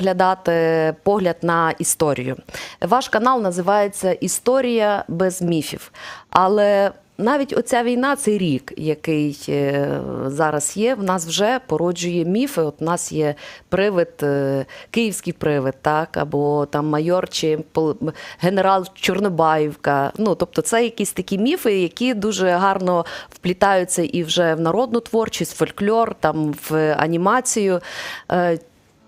Глядати погляд на історію. Ваш канал називається Історія без міфів. Але навіть оця війна, цей рік, який е, зараз є, в нас вже породжує міфи. От у нас є привид, е, київський привид, так, або там майор чи генерал Чорнобаївка. Ну, тобто, це якісь такі міфи, які дуже гарно вплітаються і вже в народну творчість, фольклор, там в анімацію.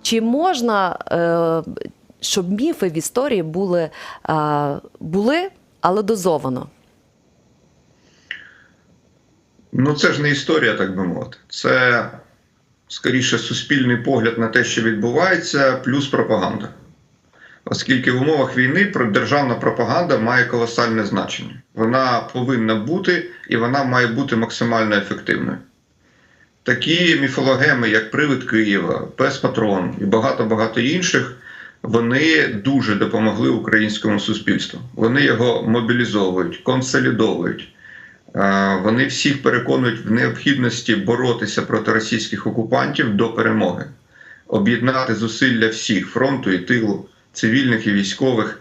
Чи можна, е, щоб міфи в історії були, е, були але дозовано? Ну, це ж не історія, так би мовити. Це скоріше суспільний погляд на те, що відбувається, плюс пропаганда. Оскільки в умовах війни державна пропаганда має колосальне значення. Вона повинна бути і вона має бути максимально ефективною. Такі міфологеми, як Привид Києва, Пес Патрон і багато-багато інших, вони дуже допомогли українському суспільству. Вони його мобілізовують, консолідовують. Вони всіх переконують в необхідності боротися проти російських окупантів до перемоги, об'єднати зусилля всіх фронту і тилу, цивільних і військових.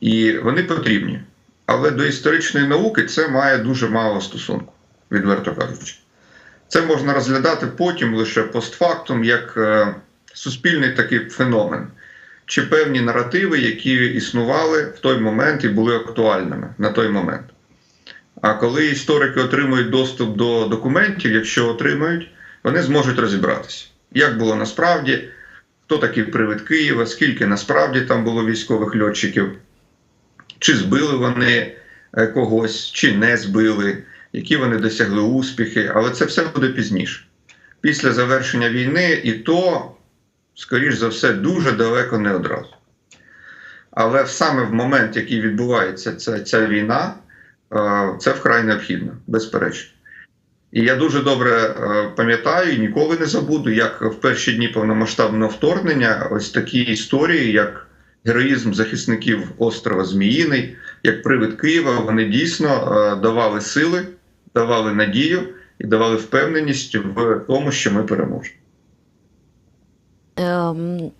І вони потрібні. Але до історичної науки це має дуже мало стосунку, відверто кажучи. Це можна розглядати потім лише постфактум, як е, суспільний такий феномен, чи певні наративи, які існували в той момент і були актуальними на той момент. А коли історики отримують доступ до документів, якщо отримають, вони зможуть розібратися, як було насправді, хто такий привид Києва, скільки насправді там було військових льотчиків, чи збили вони е, когось, чи не збили, які вони досягли успіхи, але це все буде пізніше. Після завершення війни, і то, скоріш за все, дуже далеко не одразу. Але саме в момент, який відбувається ця, ця війна, е, це вкрай необхідно, безперечно. І я дуже добре е, пам'ятаю і ніколи не забуду, як в перші дні повномасштабного вторгнення ось такі історії, як героїзм захисників острова Зміїний, як привид Києва, вони дійсно е, давали сили, давали надію і давали впевненість в тому, що ми переможемо. Ем,